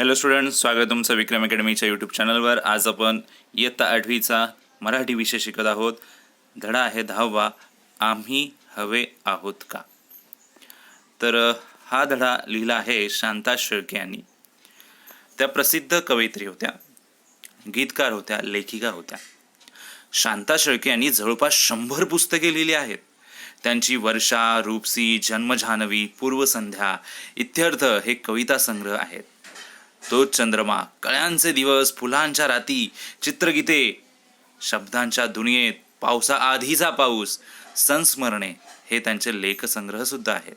Hello student स्वागत तुमचं विक्रम अकॅडमीच्या YouTube चॅनलवर आज आपण इयत्ता आठवीचा मराठी विषय शिकत आहोत. धडा आहे दहावा आम्ही हवे आहोत का? तर हा धडा लिहिला आहे शांता शेळके यांनी. त्या प्रसिद्ध कवयित्री होत्या गीतकार होत्या लेखिका होत्या. शांता शेळके यांनी जवळपास शंभर पुस्तके लिहिली आहेत. त्यांची वर्षा रूपसी जन्मजान्हवी पूर्वसंध्या इत्यर्थ हे कविता संग्रह आहेत. तो चंद्रमा कळ्यांचे दिवस फुलांच्या राती चित्रगीते शब्दांच्या दुनियेत पावसा आधीचा पाऊस संस्मरणे हे त्यांचे लेखसंग्रह सुद्धा आहेत.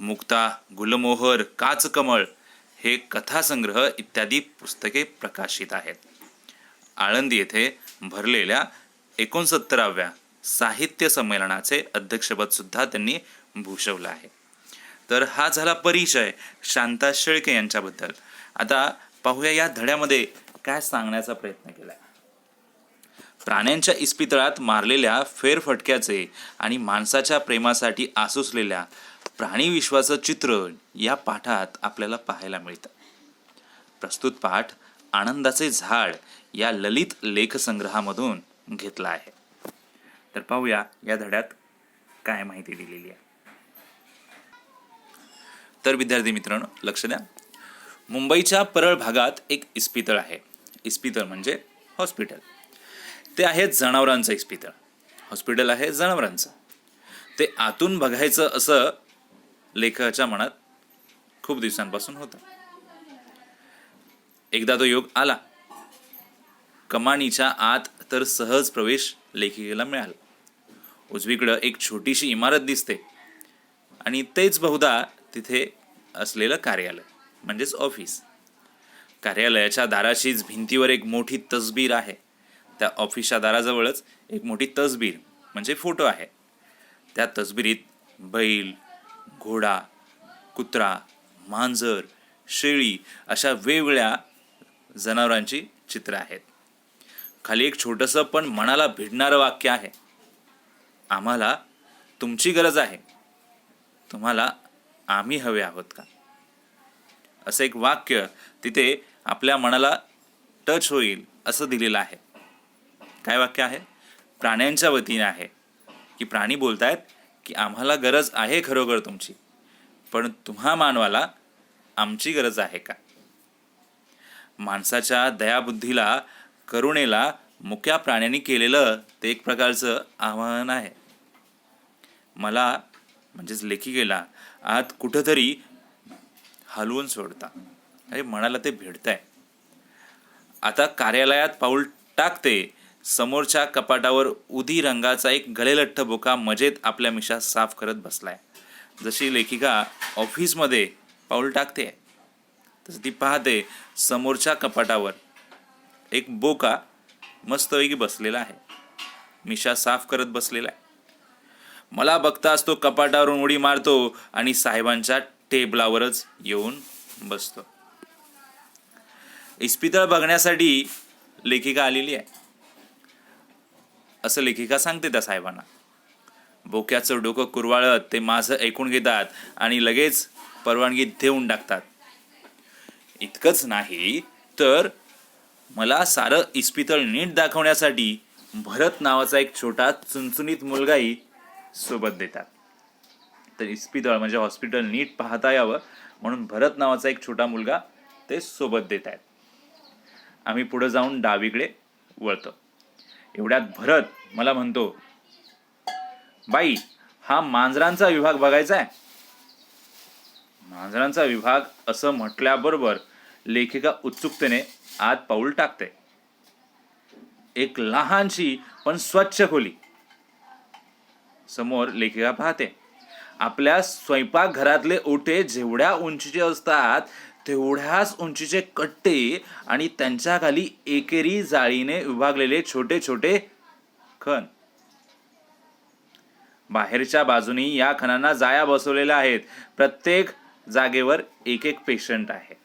मुक्ता गुलमोहर काचकमळ हे कथासंग्रह इत्यादी पुस्तके प्रकाशित आहेत. आळंदी येथे भरलेल्या एकोणसत्तराव्या साहित्य संमेलनाचे अध्यक्षपद सुद्धा त्यांनी भूषवलं आहे. तर हा झाला परिचय शांता शेळके यांच्याबद्दल. आता पाहूया या धड्यामध्ये काय सांगण्याचा प्रयत्न केला प्राण्यांच्या इस्पितळात मारलेल्या फेरफटक्याचे आणि माणसाच्या प्रेमासाठी आसुसलेल्या प्राणीविश्वाचं चित्र या पाठात आपल्याला पाहायला मिळतं. प्रस्तुत पाठ आनंदाचे झाड या ललित लेखसंग्रहामधून घेतला आहे. तर पाहूया या धड्यात काय माहिती दिलेली आहे. तर विद्यार्थी मित्रांनो लक्ष द्या. मुंबईच्या परळ भागात एक इस्पितळ आहे. इस्पितळ म्हणजे हॉस्पिटल. ते आहे जनावरांचं इस्पितळ. हॉस्पिटल आहे जनावरांचं. ते आतून बघायचं असं लेखकाच्या मनात खूप दिवसांपासून होतं. एकदा तो योग आला. कमानीच्या आत तर सहज प्रवेश लेखिकेला मिळाला. उजवीकडं एक छोटीशी इमारत दिसते. आणि तेच बहुधा तिथे असलेलं कार्यालय. म्हणजेच ऑफिस. कार्यालयाच्या दाराशीच भिंतीवर एक मोठी तसबीर आहे. त्या ऑफिसच्या दाराजवळच एक मोठी तसबीर म्हणजे फोटो आहे. त्या तसबिरीत बैल घोडा कुत्रा मांजर शेळी अशा वेगवेगळ्या जनावरांची चित्रं आहेत. खाली एक छोटंसं पण मनाला भिडणारं वाक्य आहे. आम्हाला तुमची गरज आहे. तुम्हाला आम्ही हवे आहोत का? असं एक वाक्य तिथे आपल्या मनाला टच होईल असं दिलेलं आहे. काय वाक्य आहे? प्राण्यांच्या वतीने आहे. की प्राणी बोलतायत की आम्हाला गरज आहे खरोखर तुमची. पण तुम्हा मानवाला आमची गरज आहे का? माणसाच्या दयाबुद्धीला करुणेला मुक्या प्राण्यांनी केलेलं ते एक प्रकारचं आव्हान आहे. मला म्हणजेच लेखिकेला आत कुठंतरी हलवून सोडता. अरे मनाला ते भेटतंय आता कार्यालयात पाऊल टाकते. समोरच्या कपाटावर उदी रंगाचा एक गलेलठ्ठ बोका मजेत आपल्या मिशा साफ करत बसलाय. जशी लेखिका ऑफिसमध्ये पाऊल टाकते तसं ती पाहते समोरच्या कपाटावर एक बोका मस्तपैकी बसलेला आहे. मिशा साफ करत बसलेला आहे. मला बघताच तो कपाटावरून उडी मारतो आणि साहेबांच्या टेबलावरच येऊन बसतो. इस्पितळ बघण्यासाठी लेखिका आलेली आहे. असं लेखिका सांगते त्या साहेबांना. बोक्याचं डोकं कुरवाळत ते माझं ऐकून घेतात आणि लगेच परवानगी देऊन टाकतात. इतकंच नाही तर मला सारं इस्पितळ नीट दाखवण्यासाठी भरत नावाचा एक छोटा चुनचुनीत मुलगाही सोबत देतात. तर इस्पितळ म्हणजे हॉस्पिटल नीट पाहता यावं म्हणून भरत नावाचा एक छोटा मुलगा ते सोबत देत आहेत. आम्ही पुढं जाऊन डावीकडे वळतो. एवढ्यात भरत मला म्हणतो बाई हा मांजरांचा विभाग बघायचा आहे. मांजरांचा विभाग असं म्हटल्याबरोबर लेखिका उत्सुकतेने आत पाऊल टाकते. एक लहानशी पण स्वच्छ खोली. समोर लेखिका पाहते. आपल्या स्वयंपाकघरातले ओटे जेवढ्या उंचीचे असतात तेवढ्याच उंचीचे कट्टे आणि त्यांच्या खाली एकेरी जाळीने विभागलेले छोटे छोटे खण. बाहेरच्या बाजूनी या खणांना जाया बसवलेल्या आहेत. प्रत्येक जागेवर एक एक पेशंट आहे.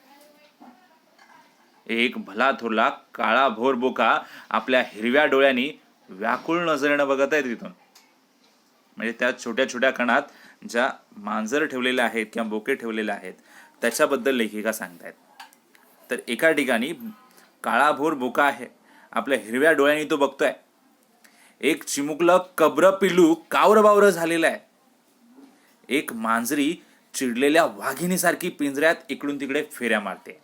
एक भला थोरला काळा भोर बोका आपल्या हिरव्या डोळ्यांनी व्याकुळ नजरेनं बघत आहे तिथून. म्हणजे त्या छोट्या छोट्या कणात ज्या मांजर ठेवलेल्या आहेत किंवा बोके ठेवलेले आहेत त्याच्याबद्दल लेखिका सांगतायत. तर एका ठिकाणी काळाभोर बोका आहे. आपल्या हिरव्या डोळ्यांनी तो बघतोय. एक चिमुकलं कब्र पिलू कावर बावर झालेलं आहे. एक मांजरी चिडलेल्या वाघिणीसारखी पिंजऱ्यात इकडून तिकडे फेऱ्या मारते.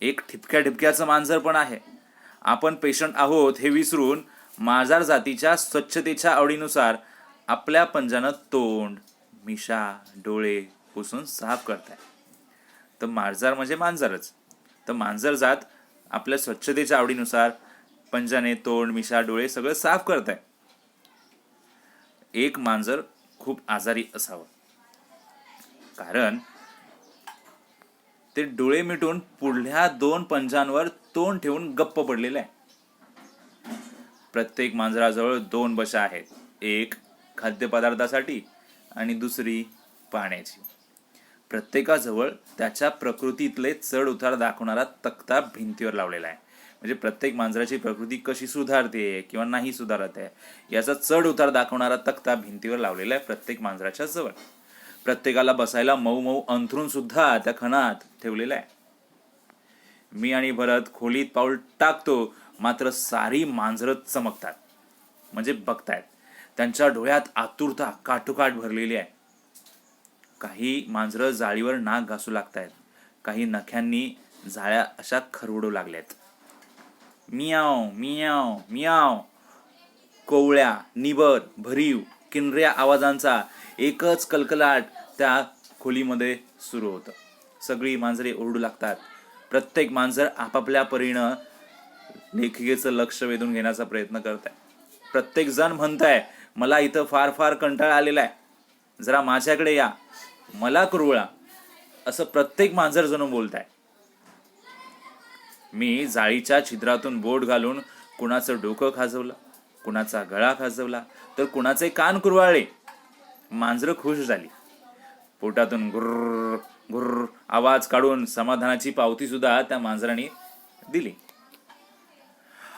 एक ठिपक्या ठिपक्याचं मांजर पण आहे. आपण पेशंट आहोत हे विसरून मांजार जातीच्या स्वच्छतेच्या आवडीनुसार आपल्या पंजानं तोंड मिशा डोळे पुसून साफ करताय. तर मांजर म्हणजे मांजरच. तर मांजर जात आपल्या स्वच्छतेच्या आवडीनुसार पंजाने तोंड मिशा डोळे सगळं साफ करताय. एक मांजर खूप आजारी असावं. कारण ते डोळे मिटून पुढल्या दोन पंजांवर तोंड ठेवून गप्प पडलेलं आहे. प्रत्येक मांजराजवळ दोन बशा आहेत. एक खाद्यपदार्थासाठी आणि दुसरी पाण्याची. प्रत्येकाजवळ त्याच्या प्रकृतीतले चढ उतार दाखवणारा तक्ता भिंतीवर लावलेला आहे. म्हणजे प्रत्येक मांजराची प्रकृती कशी सुधारते किंवा नाही सुधारत आहे याचा चढ उतार दाखवणारा तक्ता भिंतीवर लावलेला आहे प्रत्येक मांजराच्या जवळ. प्रत्येकाला बसायला मऊ मऊ अंथरून सुद्धा त्या खणात ठेवलेला आहे. मी आणि भरत खोलीत पाऊल टाकतो मात्र सारी मांजरं चमकतात. म्हणजे बघतायत. त्यांच्या डोळ्यात आतुरता काठोकाठ भरलेली आहे. काही मांजरं जाळीवर नाक घासू लागतायत. काही नख्यांनी जाळ्या अशा खरवडू लागल्यात. मियाव मियाव मियाव. कोवळ्या निबर भरीव किनऱ्या आवाजांचा एकच कलकलाट त्या खोलीमध्ये सुरू होतं. सगळी मांजरे ओरडू लागतात. प्रत्येक मांजर आपापल्या परीनं लेखिकेचं लक्ष वेधून घेण्याचा प्रयत्न करत आहे प्रत्येक जण म्हणताय मला इथं फार फार कंटाळा आलेला आहे. जरा माझ्याकडे या. मला कुरवळा. असं प्रत्येक मांजर जणू बोलत आहे मी जाळीच्या छिद्रातून बोट घालून कुणाचं डोकं खाजवलं कुणाचा गळा खाजवला तर कुणाचे कान कुरवाळले मांजरं खुश झाली. पोटातून गुर्र गुर्र आवाज काढून समाधानाची पावती सुद्धा त्या मांजराने दिली.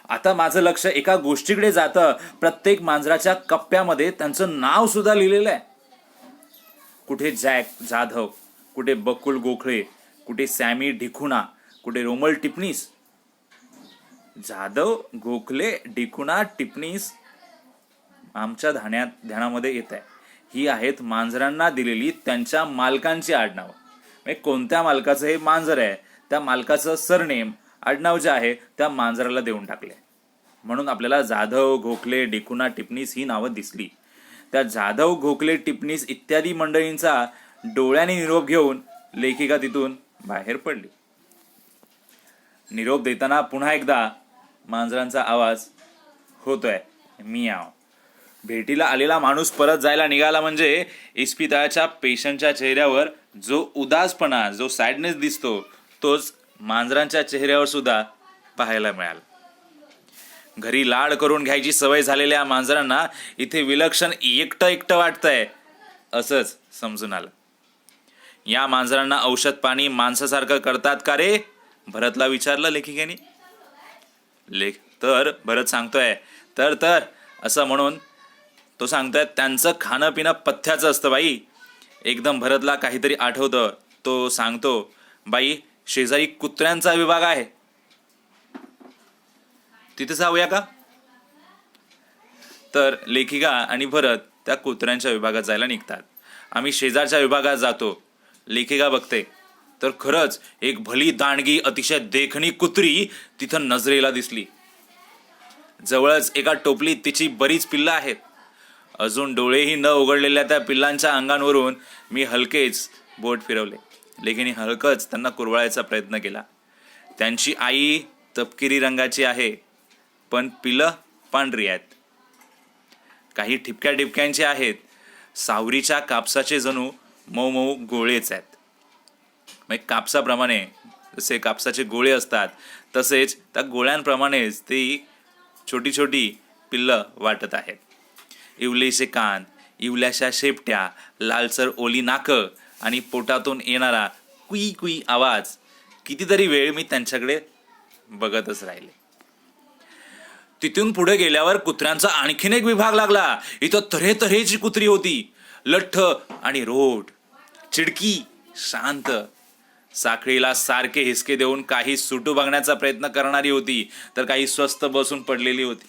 आता माझं लक्ष एका गोष्टीकडे जातं. प्रत्येक मांजराच्या कप्प्यामध्ये त्यांचं नाव सुद्धा लिहिलेलं आहे. कुठे जॅक जाधव कुठे बकुल गोखळे कुठे सॅमी ढिखुणा कुठे रोमल टिपणीस. जाधव गोखले डिकुणा टिपणीस आमच्या ध्यानात ध्यानामध्ये येत आहे. ही आहेत मांजरांना दिलेली त्यांच्या मालकांची आडनावं. म्हणजे कोणत्या मालकाचं हे मांजर आहे? त्या मालकाचं सरनेम आडनाव जे आहे त्या मांजराला देऊन टाकले. म्हणून आपल्याला जाधव गोखले डिकुना टिपणीस ही नावं दिसली. त्या जाधव गोखले टिपणीस इत्यादी मंडळींचा डोळ्याने निरोप घेऊन लेखिका तिथून बाहेर पडली. निरोप देताना पुन्हा एकदा मांजरांचा आवाज होतोय मी आव भेटीला आलेला माणूस परत जायला निघाला म्हणजे इस्पितळाच्या पेशंटच्या चेहऱ्यावर जो उदासपणा जो सॅडनेस दिसतो तोच मांजरांच्या चेहऱ्यावर सुद्धा पाहायला मिळाल. घरी लाड करून घ्यायची सवय झालेल्या मांजरांना इथे विलक्षण एकटं एकटं वाटतंय असंच समजून आलं. या मांजरांना औषध पाणी माणसासारखं करतात का रे? भरतला विचारलं लेखिकेने. लेख तर भरत सांगतोय तर तर असं म्हणून तो सांगतोय त्यांचं खाणं पिणं पथ्याचं असतं बाई. एकदम भरतला काहीतरी आठवतं तो सांगतो बाई शेजारी कुत्र्यांचा विभाग आहे. तिथे जाऊया का? तर लेखिका आणि भरत त्या कुत्र्यांच्या विभागात जायला निघतात. आम्ही शेजारच्या विभागात जातो. लेखिका बघते. तर खरंच एक भली दांडगी अतिशय देखणी कुत्री तिथं नजरेला दिसली. जवळच एका टोपलीत तिची बरीच पिल्लं आहेत. अजून डोळेही न उघडलेल्या त्या पिल्लांच्या अंगांवरून मी हलकेच बोट फिरवले. लेखिनी हलकच त्यांना कुरवाळायचा प्रयत्न केला. त्यांची आई तपकिरी रंगाची आहे पण पिलं पांढरी आहेत. काही ठिपक्या टिपक्यांचे आहेत सावरीच्या कापसाचे जणू मऊ मऊ गोळेच आहेत. म्हणजे कापसाप्रमाणे जसे कापसाचे गोळे असतात तसेच त्या गोळ्यांप्रमाणेच ती छोटी छोटी पिल्लं वाटत आहेत. इवलेचे कान इवल्याशा शेपट्या लालसर ओली नाकं आणि पोटातून येणारा कुई कुई आवाज कितीतरी वेळ मी त्यांच्याकडे बघतच राहिले. तिथून पुढे गेल्यावर कुत्र्यांचा आणखीन एक विभाग लागला. इथं तऱ्हे तऱ्हेची कुत्री होती. लठ्ठ आणि रोड. चिडकी शांत. साखळीला सारखे हिसके देऊन काही सुटू बघण्याचा प्रयत्न करणारी होती तर काही स्वस्त बसून पडलेली होती.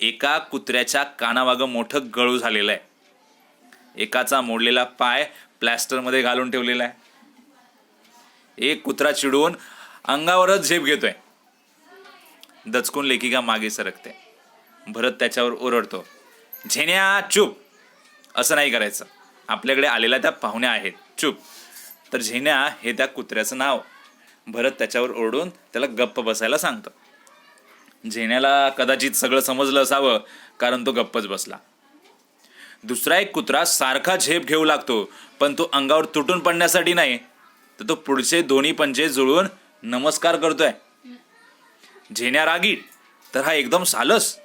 एका कुत्र्याच्या कानामागं मोठं गळू झालेलं आहे. एकाचा मोडलेला पाय प्लॅस्टरमध्ये घालून ठेवलेला आहे. एक कुत्रा चिडून अंगावरच झेप घेतोय. दचकून लेखिका मागे सरकते. भरत त्याच्यावर ओरडतो झेन्या चूप. असं नाही करायचं. आपल्याकडे आलेल्या त्या पाहुण्या आहेत. चूप. तर झेन्या हे त्या कुत्र्याचं नाव. भरत त्याच्यावर ओरडून त्याला गप्प बसायला सांगतो. झेन्याला कदाचित सगळं समजलं असावं कारण तो गप्पच बसला. दुसरा एक कुत्रा सारखा झेप घेऊ लागतो पण तो अंगावर तुटून पडण्यासाठी नाही. तर तो पुढचे दोन्ही पंजे जुळवून नमस्कार करतोय. झेण्या रागीट तर हा एकदम सालस.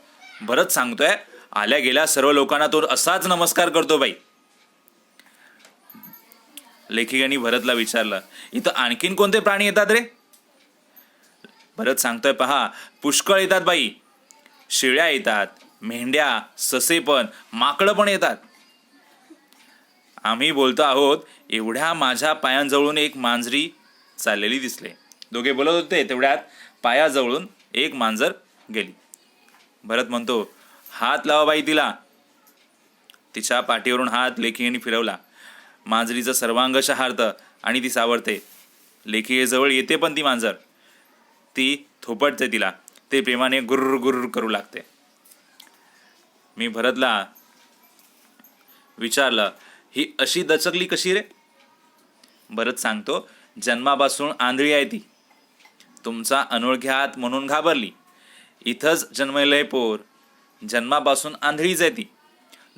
भरत सांगतोय आल्या गेल्या सर्व लोकांना तो असाच नमस्कार करतो बाई. लेखिकांनी भरतला विचारलं इथं आणखीन कोणते प्राणी येतात रे? भरत सांगतोय पहा पुष्कळ येतात बाई. शिळ्या येतात मेंढ्या ससे पण माकडं पण येतात. आम्ही बोलतो आहोत एवढ्या माझ्या पायांजवळून एक मांजरी चाललेली दिसले. दोघे बोलत होते तेवढ्यात पायाजवळून एक मांजर गेली. भरत म्हणतो हात लावा बाई तिला. तिच्या पाठीवरून हात लेखीने फिरवला. मांजरीचं सर्वांग शहारतं आणि ती सावरते. लेखीजवळ येते पण ती मांजर. ती थोपटते तिला. ते प्रेमाने गुर्र गुर्र करू लागते. मी भरतला विचारलं ही अशी दचकली कशी रे? भरत सांगतो जन्मापासून आंधळी आहे ती. तुमचा अनोळख्यात म्हणून घाबरली. इथंच जन्मलंय पोर. जन्मापासून आंधळीच आहे ती.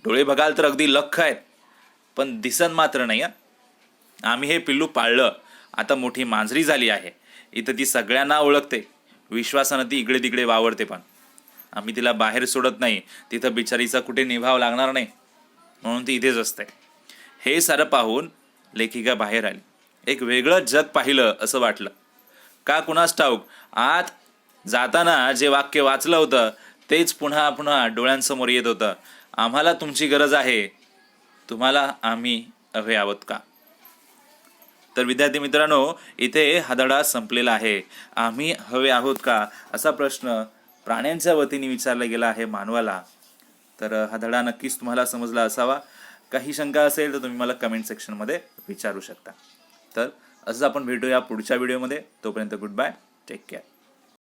डोळे बघाल तर अगदी लख आहेत. पण दिसन मात्र नाही आम्ही हे पिल्लू पाळलं. आता मोठी मांजरी झाली आहे. इथं ती सगळ्यांना ओळखते. विश्वासानं ती इकडे तिकडे वावरते पण. आम्ही तिला बाहेर सोडत नाही. तिथं बिचारीचा कुठे निभाव लागणार नाही. म्हणून ती इथेच असते. हे सारं पाहून लेखिका बाहेर आली. एक वेगळं जग पाहिलं असं वाटलं. का कुणास ठाऊक आत जाताना जे वाक्य वाचलं होतं तेच पुन्हा पुन्हा डोळ्यांसमोर येत होतं. आम्हाला तुमची गरज आहे. तुम्हाला आम्ही हवे आहोत का? तर विद्यार्थी मित्रांनो इथे हा धडा संपलेला आहे. आम्ही हवे आहोत का? असा प्रश्न प्राण्यांच्या वतीने विचारला गेला आहे मानवाला तर हा धडा नक्कीच तुम्हाला समजला असावा. काही शंका असेल तर तुम्ही मला कमेंट सेक्शनमध्ये विचारू शकता. तर असंच आपण भेटूया पुढच्या व्हिडिओमध्ये तोपर्यंत गुड बाय टेक केअर